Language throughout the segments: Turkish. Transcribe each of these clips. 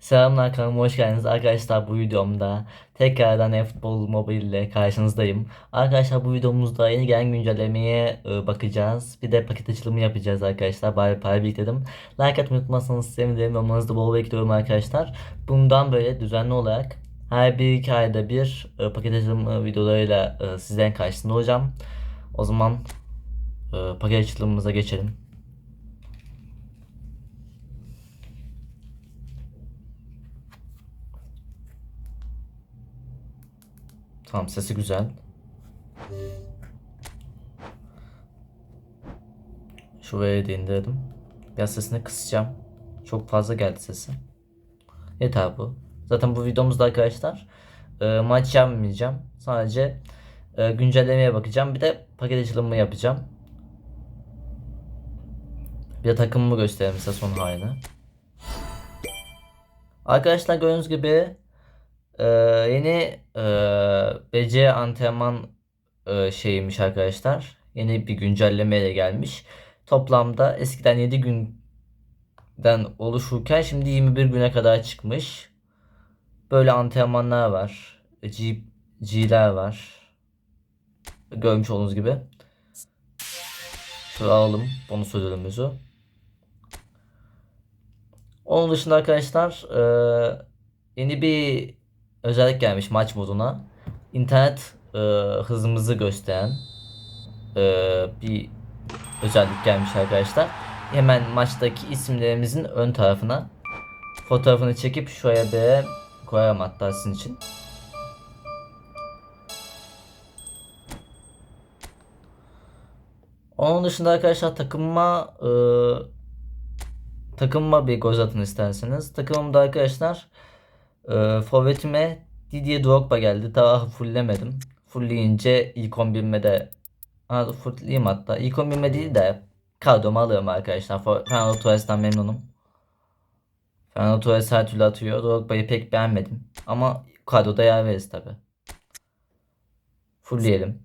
Selamlar kanalıma hoş geldiniz arkadaşlar bu videomda tekrardan eFootball Mobile ile karşınızdayım. Arkadaşlar bu videomuzda yeni gelen güncellemeye e, bakacağız. Bir de paket açılımı yapacağız arkadaşlar. Bari para biriktirdim. Like atmayı unutmazsanız sevinirim. Da bol bekliyorum arkadaşlar. Bundan böyle düzenli olarak her bir iki ayda bir e, paket açılımı videolarıyla e, sizlerin karşısında olacağım. O zaman paket açılımımıza geçelim. Tamam sesi güzel. Şuraya da indirdim. Biraz sesini kısacağım. Çok fazla geldi sesi. Yeter bu. Zaten bu videomuzda arkadaşlar e, maç yapmayacağım. Sadece e, güncellemeye bakacağım. Bir de paket açılımı yapacağım. Bir de takımımı göstereyim size son halini. Arkadaşlar gördüğünüz gibi ee, yeni e, BC antrenman e, şeymiş arkadaşlar. Yeni bir güncellemeyle gelmiş. Toplamda eskiden 7 günden oluşurken şimdi 21 güne kadar çıkmış. Böyle antrenmanlar var. G, G'ler var. Görmüş olduğunuz gibi. Şöyle alalım bonus ödülümüzü. Onun dışında arkadaşlar e, yeni bir özellik gelmiş maç moduna. İnternet e, hızımızı gösteren e, bir özellik gelmiş arkadaşlar. Hemen maçtaki isimlerimizin ön tarafına fotoğrafını çekip şuraya bir koyarım hatta sizin için. Onun dışında arkadaşlar takımıma e, takımıma bir göz atın isterseniz. Takımımda arkadaşlar e, forvetime Didier Drogba geldi. Daha fulllemedim. Fullleyince ilk 11'ime de ha, fullleyeyim hatta. İlk 11'ime değil de kadroma alırım arkadaşlar. Fernando Torres'ten memnunum. Fernando Torres her türlü atıyor. Drogba'yı pek beğenmedim. Ama kadroda yer veririz tabi. Fullleyelim.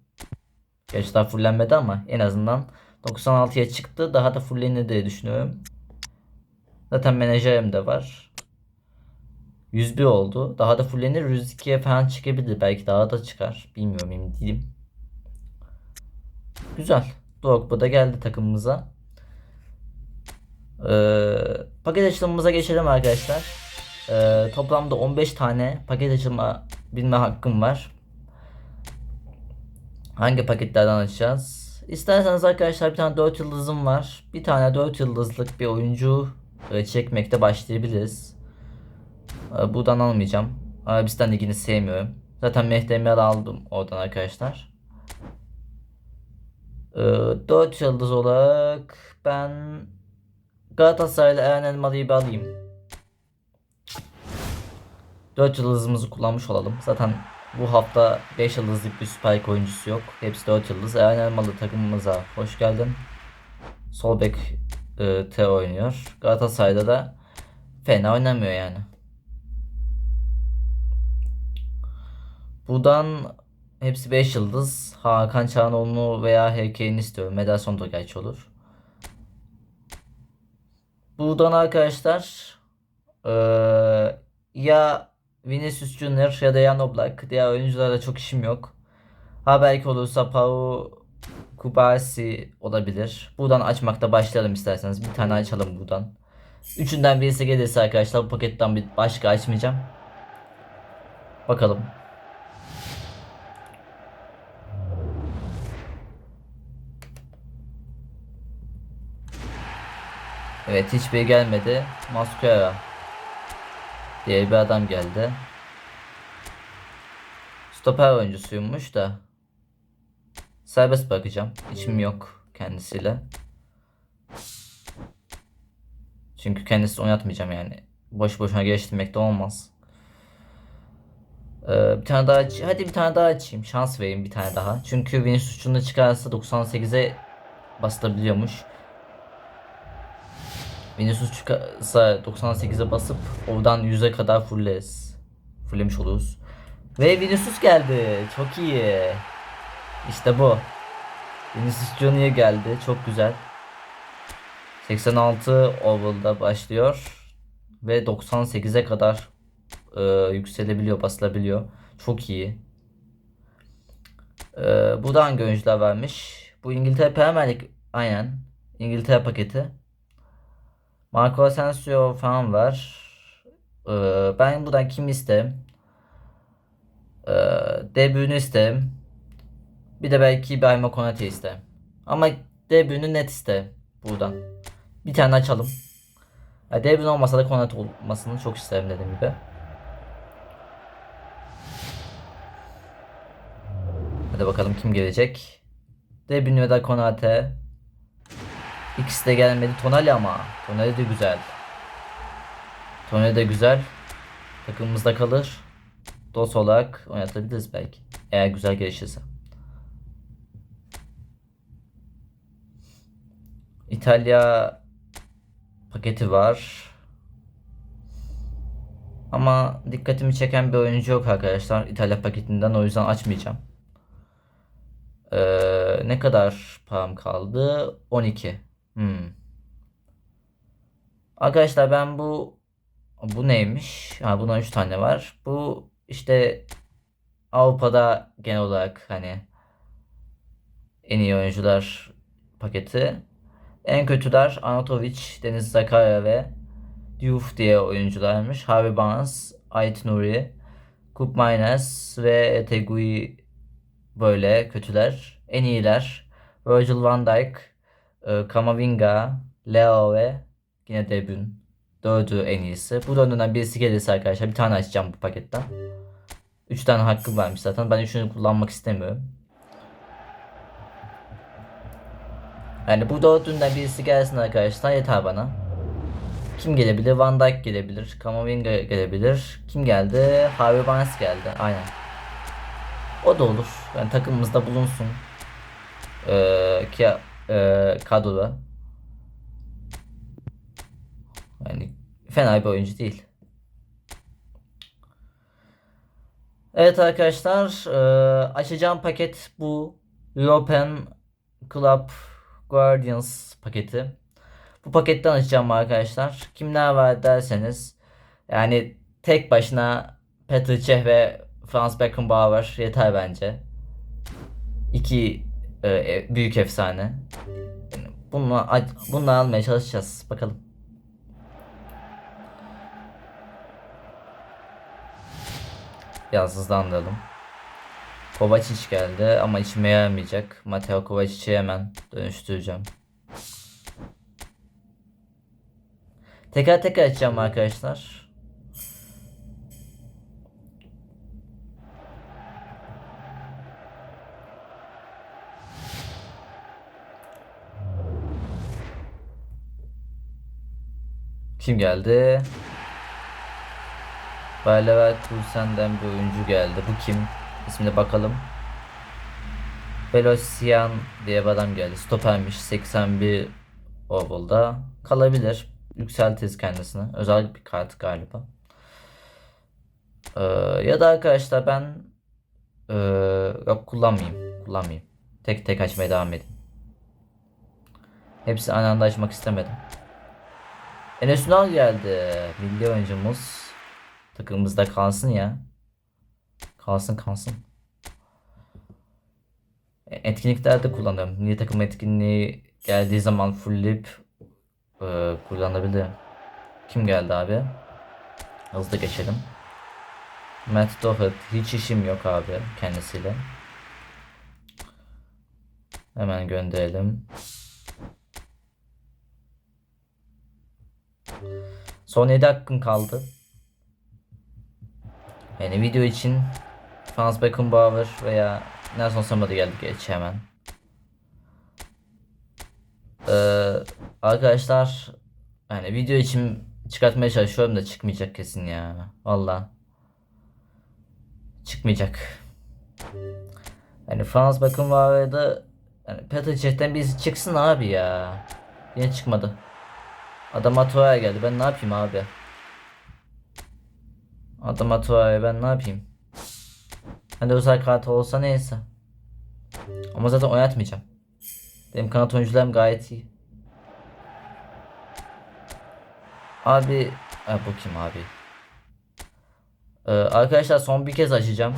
Gerçi daha fullenmedi ama en azından 96'ya çıktı. Daha da fullenir diye düşünüyorum. Zaten menajerim de var. 101 oldu. Daha da fullenir. 102'ye falan çıkabilir. Belki daha da çıkar. Bilmiyorum emin değilim. Güzel. Drogba da geldi takımımıza. Ee, paket açılımımıza geçelim arkadaşlar. Ee, toplamda 15 tane paket açılma bilme hakkım var. Hangi paketlerden açacağız? İsterseniz arkadaşlar bir tane 4 yıldızım var. Bir tane 4 yıldızlık bir oyuncu e, çekmekte başlayabiliriz. Ee, Buradan almayacağım. Arabistan ligini sevmiyorum. Zaten Mehdi aldım oradan arkadaşlar. Ee, 4 yıldız olarak ben Galatasaray'la Eren Elmalı'yı bir alayım. 4 yıldızımızı kullanmış olalım. Zaten bu hafta 5 yıldızlık bir Süper oyuncusu yok. Hepsi 4 yıldız. Eren Elmalı takımımıza hoş geldin. Sol bek e, T oynuyor. Galatasaray'da da fena oynamıyor yani. Buradan hepsi 5 yıldız. Hakan Çağanoğlu veya Herkeğini istiyorum. Mederson da gerçi olur. Buradan arkadaşlar eee, ya Vinicius Junior ya da Jan Oblak. Diğer oyuncularla çok işim yok. Ha belki olursa Pau Kubasi olabilir. Buradan açmakta başlayalım isterseniz. Bir tane açalım buradan. Üçünden birisi gelirse arkadaşlar bu paketten bir başka açmayacağım. Bakalım. Evet hiçbir gelmedi. Masquera diye bir adam geldi. Stoper oyuncusuymuş da. Serbest bırakacağım. İşim yok kendisiyle. Çünkü kendisi oynatmayacağım yani. Boş boşuna geliştirmek de olmaz. Ee, bir tane daha aç hadi bir tane daha açayım. Şans vereyim bir tane daha. Çünkü Vinicius uçunda çıkarsa 98'e basılabiliyormuş. Vinicius çıkarsa 98'e basıp oradan 100'e kadar fulleriz. Fulllemiş oluruz. Ve Vinicius geldi. Çok iyi. İşte bu. Vinicius Junior geldi. Çok güzel. 86 ovalda başlıyor. ve 98'e kadar e, yükselebiliyor, basılabiliyor. Çok iyi. E, bu da hangi oyuncular vermiş? Bu İngiltere Premier Lig aynen. İngiltere paketi. Marco Asensio falan var. E, ben buradan kim isterim? E, De Bruyne isterim. Bir de belki İbrahim Konate isterim. Ama De Bruyne'ü net isterim buradan. Bir tane açalım. Ya De Bruyne olmasa da Konate olmasını çok isterim dediğim gibi. Hadi bakalım kim gelecek. De Bruyne ve da Konate. İkisi de gelmedi. Tonali ama. Tonali de güzel. Tonali de güzel. Takımımızda kalır. Dos olarak oynatabiliriz belki. Eğer güzel gelişirse. İtalya paketi var. Ama dikkatimi çeken bir oyuncu yok arkadaşlar İtalya paketinden o yüzden açmayacağım. Ee, ne kadar param kaldı? 12. Hmm. Arkadaşlar ben bu bu neymiş? Ha bundan 3 tane var. Bu işte Avrupa'da genel olarak hani en iyi oyuncular paketi. En kötüler Anatovic, Deniz Zakaria ve Diouf diye oyuncularmış. Harvey Barnes, Ait Nuri, Kup Maynes ve Tegui böyle kötüler. En iyiler Virgil van Dijk, Kamavinga, Leo ve yine De Bruyne. Dördü en iyisi. Bu dördünden birisi gelirse arkadaşlar bir tane açacağım bu paketten. Üç tane hakkım varmış zaten. Ben üçünü kullanmak istemiyorum. Yani bu dördünden birisi gelsin arkadaşlar yeter bana. Kim gelebilir? Van Dijk gelebilir. Kamavinga gelebilir. Kim geldi? Harvey Barnes geldi. Aynen. O da olur. Yani takımımızda bulunsun. Ee, ki e, kadroda. Yani fena bir oyuncu değil. Evet arkadaşlar, e, açacağım paket bu. European Club Guardians paketi. Bu paketten açacağım arkadaşlar. Kimler var derseniz yani tek başına Petr Cech ve Franz Beckenbauer yeter bence. İki e, büyük efsane. Bunu, bunu almaya çalışacağız. Bakalım. Biraz hızlandıralım. Kovacic geldi ama içime yaramayacak. Mateo Kovacic'i hemen dönüştüreceğim. Tekrar tekrar açacağım arkadaşlar. Kim geldi? Bayer Leverkusen'den bir oyuncu geldi. Bu kim? İsmine bakalım. Velocian diye bir adam geldi. Stopermiş. 81 ovalda. Kalabilir. Yükseltiriz kendisini. Özel bir kart galiba. Ee, ya da arkadaşlar ben ee, yok kullanmayayım. Kullanmayayım. Tek tek açmaya devam edeyim. Hepsi aynı anda açmak istemedim. Enes Ünal geldi. Milli oyuncumuz. Takımımızda kalsın ya. Kalsın kalsın. E, Etkinliklerde kullanıyorum. Milli takım etkinliği geldiği zaman fullleyip e, kullanabilirim. Kim geldi abi? Hızlı geçelim. Matt Doherty. Hiç işim yok abi kendisiyle. Hemen gönderelim. Son 7 hakkın kaldı. Yani video için Franz Beckenbauer veya Nelson Semedo geldi geç hemen. Ee, arkadaşlar yani video için çıkartmaya çalışıyorum da çıkmayacak kesin ya. Valla. Çıkmayacak. Yani Franz Beckenbauer'da yani Petr Cech'ten çıksın abi ya. Yine çıkmadı. Adam Atoya geldi. Ben ne yapayım abi? Adam Atoya ben ne yapayım? Hani özel kartı olsa neyse. Ama zaten oynatmayacağım. Benim kanat oyuncularım gayet iyi. Abi Ha, bu kim abi? Ee, arkadaşlar son bir kez açacağım.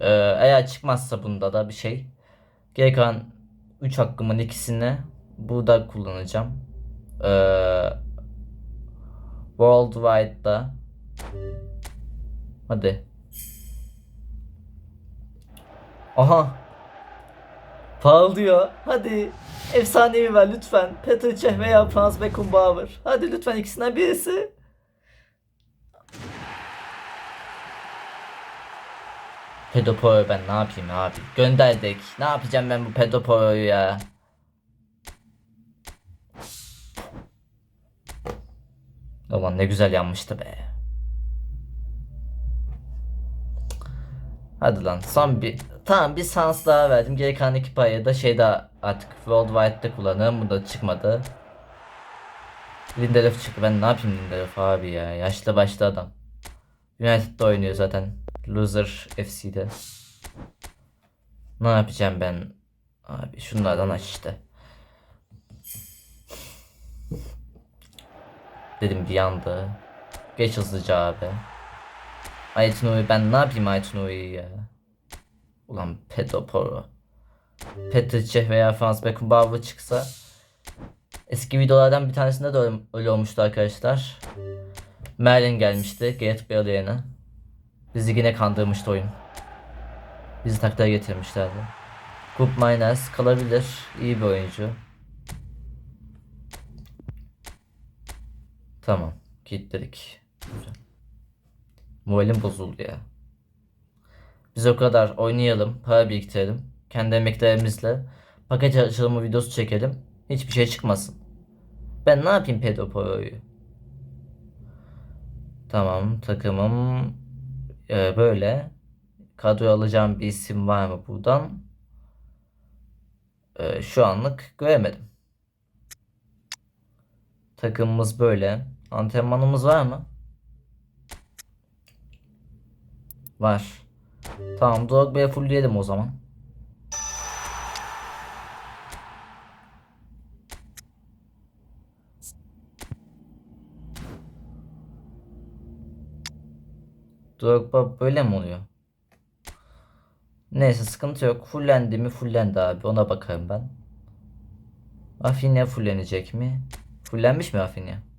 Ee, eğer çıkmazsa bunda da bir şey. Geri kalan 3 hakkımın ikisini burada kullanacağım. Ee, Worldwide'da. Hadi. Aha. Paul diyor. Hadi. Efsanevi ver lütfen. Petr Cech veya Franz Beckenbauer. Hadi lütfen ikisinden birisi. Pedoporo'yu ben ne yapayım abi? Gönderdik. Ne yapacağım ben bu Pedoporo'yu ya? Ulan ne güzel yanmıştı be. Hadi lan son bir tamam bir sans daha verdim. Geri kalan iki payı da şeyde artık Worldwide'de kullanırım. Bu da çıkmadı. Lindelöf çıktı. Ben ne yapayım Lindelöf abi ya. Yaşlı başlı adam. United'da oynuyor zaten. Loser FC'de. Ne yapacağım ben? Abi şunlardan aç işte. Dedim bir yandı. Geç hızlıca abi. Aytuno'yu ben ne yapayım Aytuno'yu ya? Ulan Pedoporo. Petrice veya Franz Beckenbauer çıksa Eski videolardan bir tanesinde de öyle, olmuştu arkadaşlar. Merlin gelmişti Gareth Bale yerine. Bizi yine kandırmıştı oyun. Bizi taklaya getirmişlerdi. Coop Miners kalabilir. İyi bir oyuncu. Tamam. Kilitledik. Güzel. Moralim bozuldu ya. Biz o kadar oynayalım, para biriktirelim. Kendi emeklerimizle paket açılımı videosu çekelim. Hiçbir şey çıkmasın. Ben ne yapayım Pedoporo'yu? Tamam takımım e, böyle. Kadroya alacağım bir isim var mı buradan? E, şu anlık göremedim. Takımımız böyle. Antrenmanımız var mı? Var. Tamam Drogba'ya fullleyelim o zaman. Drogba böyle mi oluyor? Neyse sıkıntı yok. Fullendi mi? Fullendi abi. Ona bakarım ben. Rafinha fullenecek mi? Fullenmiş mi Rafinha?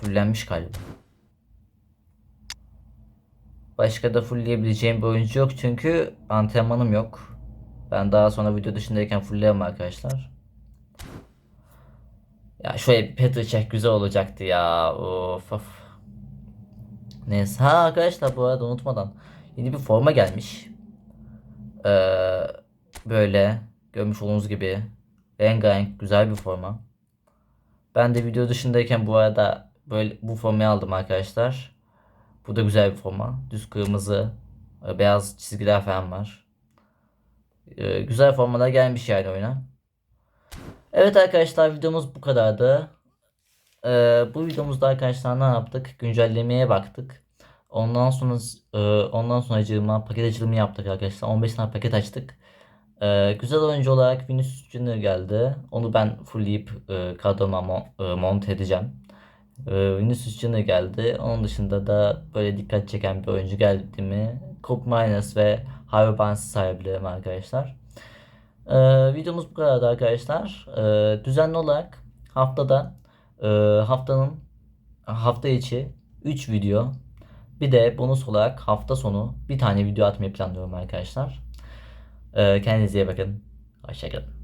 Fullenmiş galiba. Başka da fullleyebileceğim bir oyuncu yok çünkü antrenmanım yok. Ben daha sonra video dışındayken fullleyemem arkadaşlar. Ya şöyle Petr Cech güzel olacaktı ya. Of of. Neyse. Ha arkadaşlar bu arada unutmadan yeni bir forma gelmiş. Ee, böyle görmüş olduğunuz gibi rengarenk güzel bir forma. Ben de video dışındayken bu arada böyle bu formayı aldım arkadaşlar. Bu da güzel bir forma. Düz kırmızı, e, beyaz çizgiler falan var. Ee, güzel formalar gelmiş yani oyuna. Evet arkadaşlar videomuz bu kadardı. Ee, bu videomuzda arkadaşlar ne yaptık? Güncellemeye baktık. Ondan sonra e, ondan sonra acığıma paket açılımı yaptık arkadaşlar. 15 tane paket açtık. Güzel oyuncu olarak Vinicius Junior geldi. Onu ben fullleyip e, kadroma mo- e, edeceğim. Ee, Vinicius Junior geldi. Onun dışında da böyle dikkat çeken bir oyuncu geldi mi? Coop Miners ve Harvey Barnes'ı sayabilirim arkadaşlar. Ee, videomuz bu kadardı arkadaşlar. Ee, düzenli olarak haftada e, haftanın hafta içi 3 video bir de bonus olarak hafta sonu bir tane video atmayı planlıyorum arkadaşlar. Ee, kendinize iyi bakın. Hoşçakalın.